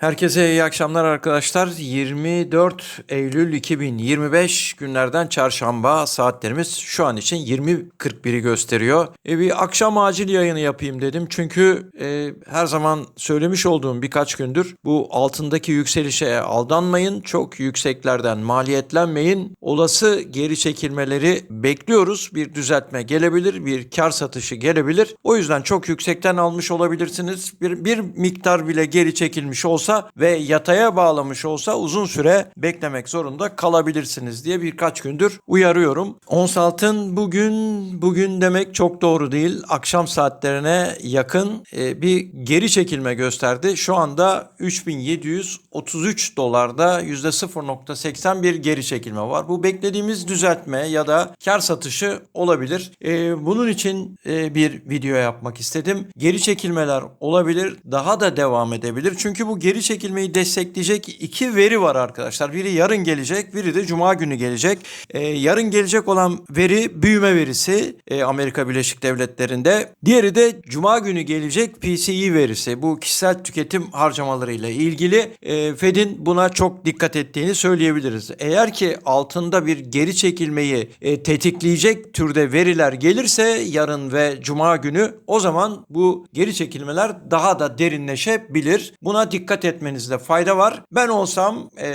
Herkese iyi akşamlar arkadaşlar. 24 Eylül 2025 günlerden çarşamba saatlerimiz şu an için 20.41'i gösteriyor. E bir akşam acil yayını yapayım dedim. Çünkü e, her zaman söylemiş olduğum birkaç gündür bu altındaki yükselişe aldanmayın. Çok yükseklerden maliyetlenmeyin. Olası geri çekilmeleri bekliyoruz. Bir düzeltme gelebilir, bir kar satışı gelebilir. O yüzden çok yüksekten almış olabilirsiniz. Bir, bir miktar bile geri çekilmiş olsa ve yataya bağlamış olsa uzun süre beklemek zorunda kalabilirsiniz diye birkaç gündür uyarıyorum. Ons altın bugün bugün demek çok doğru değil. Akşam saatlerine yakın e, bir geri çekilme gösterdi. Şu anda 3733 dolarda %0.80 bir geri çekilme var. Bu beklediğimiz düzeltme ya da kar satışı olabilir. E, bunun için e, bir video yapmak istedim. Geri çekilmeler olabilir. Daha da devam edebilir. Çünkü bu geri çekilmeyi destekleyecek iki veri var arkadaşlar. Biri yarın gelecek, biri de cuma günü gelecek. Ee, yarın gelecek olan veri büyüme verisi e, Amerika Birleşik Devletleri'nde. Diğeri de cuma günü gelecek PCE verisi. Bu kişisel tüketim harcamalarıyla ilgili e, Fed'in buna çok dikkat ettiğini söyleyebiliriz. Eğer ki altında bir geri çekilmeyi e, tetikleyecek türde veriler gelirse yarın ve cuma günü o zaman bu geri çekilmeler daha da derinleşebilir. Buna dikkat etmenizde fayda var. Ben olsam e,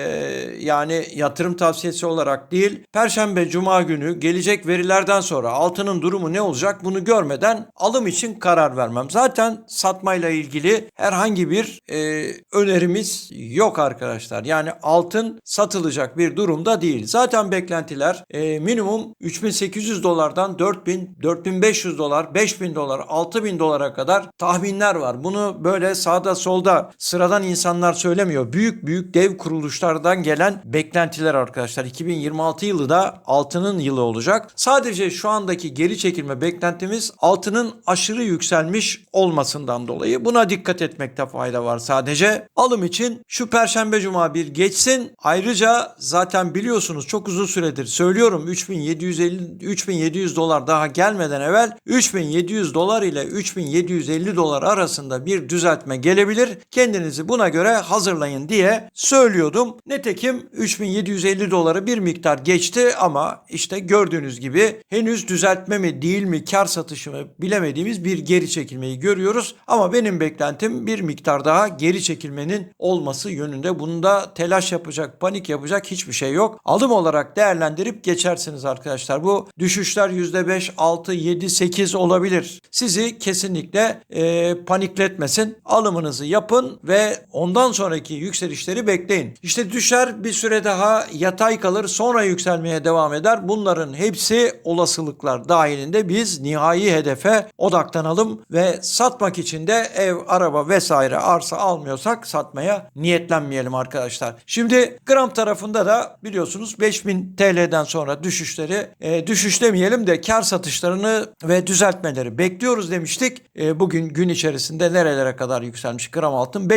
yani yatırım tavsiyesi olarak değil Perşembe Cuma günü gelecek verilerden sonra altının durumu ne olacak bunu görmeden alım için karar vermem. Zaten satmayla ilgili herhangi bir e, önerimiz yok arkadaşlar. Yani altın satılacak bir durumda değil. Zaten beklentiler e, minimum 3800 dolardan 4000, 4500 dolar, 5000 dolar, 6000 dolara kadar tahminler var. Bunu böyle sağda solda sıradan insanlar söylemiyor. Büyük büyük dev kuruluşlardan gelen beklentiler arkadaşlar. 2026 yılı da altının yılı olacak. Sadece şu andaki geri çekilme beklentimiz altının aşırı yükselmiş olmasından dolayı. Buna dikkat etmekte fayda var sadece. Alım için şu perşembe cuma bir geçsin. Ayrıca zaten biliyorsunuz çok uzun süredir söylüyorum 3750 3700 dolar daha gelmeden evvel 3700 dolar ile 3750 dolar arasında bir düzeltme gelebilir. Kendinizi buna göre hazırlayın diye söylüyordum. Netekim 3750 doları bir miktar geçti ama işte gördüğünüz gibi henüz düzeltme mi değil mi kar satışı mı bilemediğimiz bir geri çekilmeyi görüyoruz. Ama benim beklentim bir miktar daha geri çekilmenin olması yönünde. Bunda telaş yapacak, panik yapacak hiçbir şey yok. Alım olarak değerlendirip geçersiniz arkadaşlar. Bu düşüşler %5, 6, 7, 8 olabilir. Sizi kesinlikle e, panikletmesin. Alımınızı yapın ve ondan sonraki yükselişleri bekleyin. İşte düşer bir süre daha yatay kalır sonra yükselmeye devam eder. Bunların hepsi olasılıklar dahilinde biz nihai hedefe odaklanalım ve satmak için de ev, araba vesaire arsa almıyorsak satmaya niyetlenmeyelim arkadaşlar. Şimdi gram tarafında da biliyorsunuz 5000 TL'den sonra düşüşleri e, düşüş demeyelim de kar satışlarını ve düzeltmeleri bekliyoruz demiştik. E, bugün gün içerisinde nerelere kadar yükselmiş gram altın?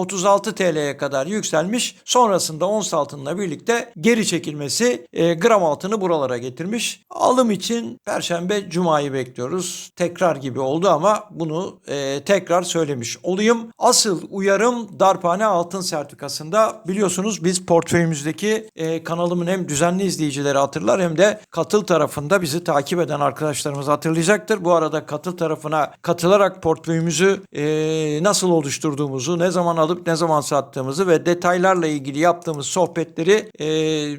5036 TL'ye kadar yükselmiş. Sonrasında ons altınla birlikte geri çekilmesi e, gram altını buralara getirmiş. Alım için Perşembe Cuma'yı bekliyoruz. Tekrar gibi oldu ama bunu e, tekrar söylemiş olayım. Asıl uyarım darphane altın sertifikasında biliyorsunuz biz portföyümüzdeki e, kanalımın hem düzenli izleyicileri hatırlar hem de katıl tarafında bizi takip eden arkadaşlarımız hatırlayacaktır. Bu arada katıl tarafına katılarak portföyümüzü e, nasıl oluşturduğumuzu, ne zaman alıp ne zaman sattığımızı ve detaylarla ilgili yaptığımız sohbetleri e,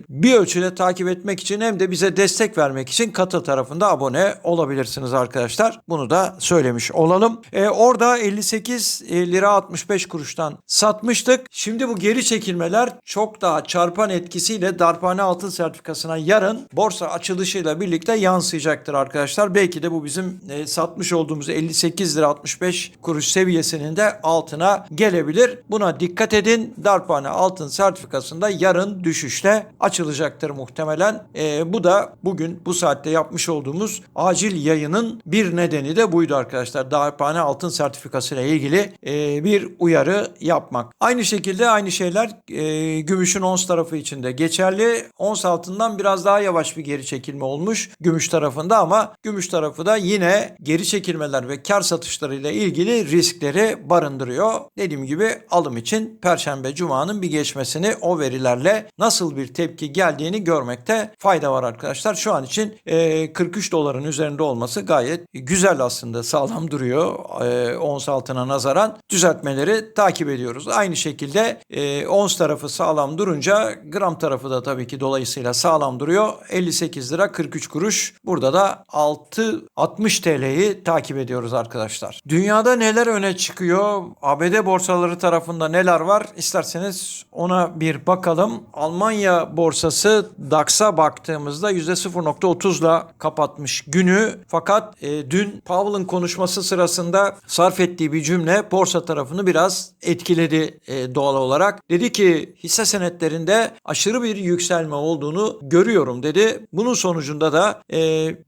bir ölçüde takip etmek için hem de bize destek vermek için katıl tarafında abone olabilirsiniz arkadaşlar. Bunu da söylemiş olalım. E, orada 58 lira 65 kuruştan satmıştık. Şimdi bu geri çekilmeler çok daha çarpan etkisiyle darphane altın sertifikasına yarın borsa açılışıyla birlikte yansıyacaktır arkadaşlar. Belki de bu bizim e, satmış olduğumuz 58 lira 65 kuruş seviyesinin de altına gelebilir. Buna dikkat edin. Darphane altın sertifikasında yarın düşüşle açılacaktır muhtemelen. E, bu da bugün bu saatte yapmış olduğumuz acil yayının bir nedeni de buydu arkadaşlar. Darphane altın sertifikası ile ilgili e, bir uyarı yapmak. Aynı şekilde aynı şeyler e, gümüşün ons tarafı için de geçerli. Ons altından biraz daha yavaş bir geri çekilme olmuş gümüş tarafında ama gümüş tarafı da yine geri çekilmeler ve kar satışlarıyla ilgili riskleri barındırıyor. Dediğim gibi alım için Perşembe Cuma'nın bir geçmesini o verilerle nasıl bir tepki geldiğini görmekte fayda var arkadaşlar. Şu an için e, 43 doların üzerinde olması gayet güzel aslında sağlam duruyor. E, ons altına nazaran düzeltmeleri takip ediyoruz. Aynı şekilde e, ons tarafı sağlam durunca gram tarafı da tabii ki dolayısıyla sağlam duruyor. 58 lira 43 kuruş. Burada da 6 60 TL'yi takip ediyoruz arkadaşlar. Dünyada neler öne çıkıyor? ABD borsaları tarafında neler var? İsterseniz ona bir bakalım. Almanya borsası DAX'a baktığımızda %0.30'la kapatmış günü. Fakat e, dün Powell'ın konuşması sırasında sarf ettiği bir cümle borsa tarafını biraz etkiledi e, doğal olarak. Dedi ki hisse senetlerinde aşırı bir yükselme olduğunu görüyorum dedi. Bunun sonucunda da e,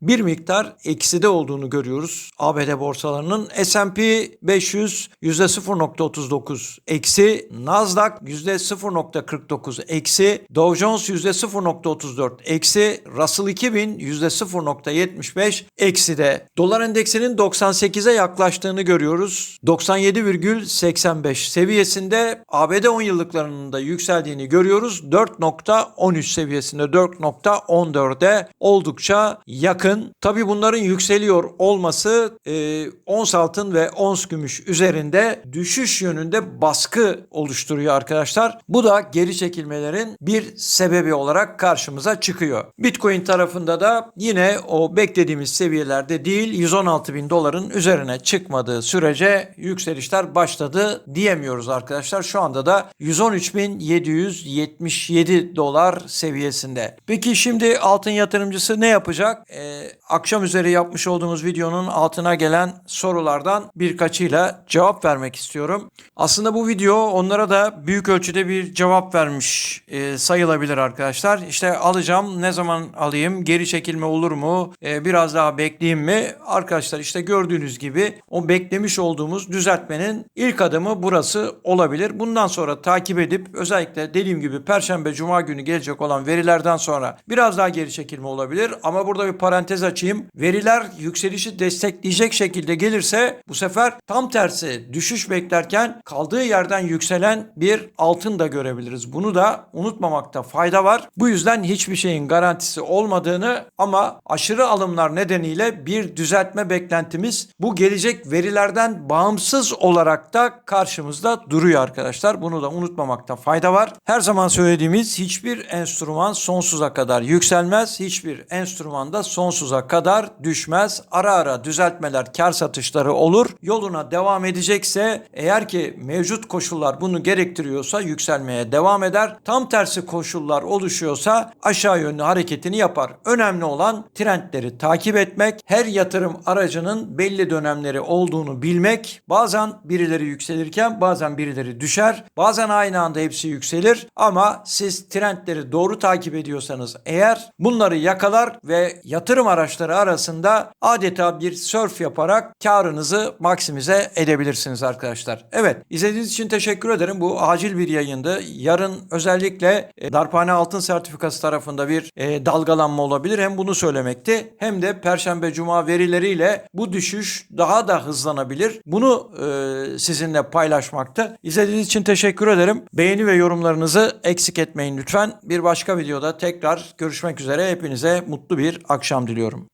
bir miktar ekside olduğunu görüyoruz. ABD borsalarının S&P 500 %0.39 eksi, Nasdaq %0.49 eksi, Dow Jones %0.34 eksi, Russell 2000 %0.75 eksi de. Dolar endeksinin 98'e yaklaştığını görüyoruz. 97,85 seviyesinde ABD 10 yıllıklarının da yükseldiğini görüyoruz. 4.13 seviyesinde 4.14'e oldukça yakın. Tabi bunların yükseliyor olması e, ons altın ve ons gümüş üzerinde düşüş yönünde baskı oluşturuyor arkadaşlar. Bu da geri çekilmelerin bir sebebi olarak karşımıza çıkıyor. Bitcoin tarafında da yine o beklediğimiz seviyelerde değil 116 bin doların üzerine çıkmadığı sürece yükselişler başladı diyemiyoruz arkadaşlar. Şu anda da 113.777 dolar seviyesinde. Peki şimdi altın yatırımcısı ne yapacak? Ee, akşam üzeri yapmış olduğumuz videonun altına gelen sorulardan birkaçıyla cevap vermek istiyorum. Aslında bu video onlara da büyük ölçüde bir cevap vermiş e, sayılabilir arkadaşlar. İşte alacağım ne zaman alayım geri çekilme olur mu E, biraz daha bekleyeyim mi? Arkadaşlar işte gördüğünüz gibi o beklemiş olduğumuz düzeltmenin ilk adımı burası olabilir. Bundan sonra takip edip özellikle dediğim gibi Perşembe Cuma günü gelecek olan verilerden sonra biraz daha geri çekilme olabilir. Ama burada bir parantez açayım. Veriler yükselişi destekleyecek şekilde gelirse bu sefer tam tersi düşüş beklerken kaldığı yerden yükselen bir altın da görebiliriz. Bunu da unutmamakta fayda var. Bu yüzden hiçbir şeyin garantisi olmadığını ama aşırı alımlar nedeniyle bir düzeltme beklentimiz bu gelecek verilerden bağımsız olarak da karşımızda duruyor arkadaşlar. Bunu da unutmamakta fayda var. Her zaman söylediğimiz hiçbir enstrüman sonsuza kadar yükselmez. Hiçbir enstrüman da sonsuza kadar düşmez. Ara ara düzeltmeler, kar satışları olur. Yoluna devam edecekse eğer ki mevcut koşullar bunu gerektiriyorsa yükselmeye devam eder. Tam tersi koşullar oluşuyorsa aşağı yönlü hareketini yapar. Önemli olan trendleri takip etmek, her yatırım aracının belli dönemleri olduğunu bilmek. Bazen birileri yükselirken bazen birileri düşer. Bazen aynı anda hepsi yükselir ama siz trendleri doğru takip ediyorsanız eğer bunları yakalar ve yatırım araçları arasında adeta bir surf yaparak karınızı maksimize edebilirsiniz arkadaşlar. Evet izlediğiniz için teşekkür ederim. Bu acil bir yayındı. Yarın özellikle e, Darphane Altın Sertifikası tarafında bir e, dalgalanma olabilir. Hem bunu söylemekti hem de Perşembe Cuma verileriyle bu düşüş daha da hızlanabilir. Bunu e, sizinle paylaşmakta. İzlediğiniz için teşekkür ederim. Beğeni ve yorumlarınızı eksik etmeyin lütfen. Bir başka videoda tekrar görüşmek üzere. Hepinize mutlu bir akşam diliyorum.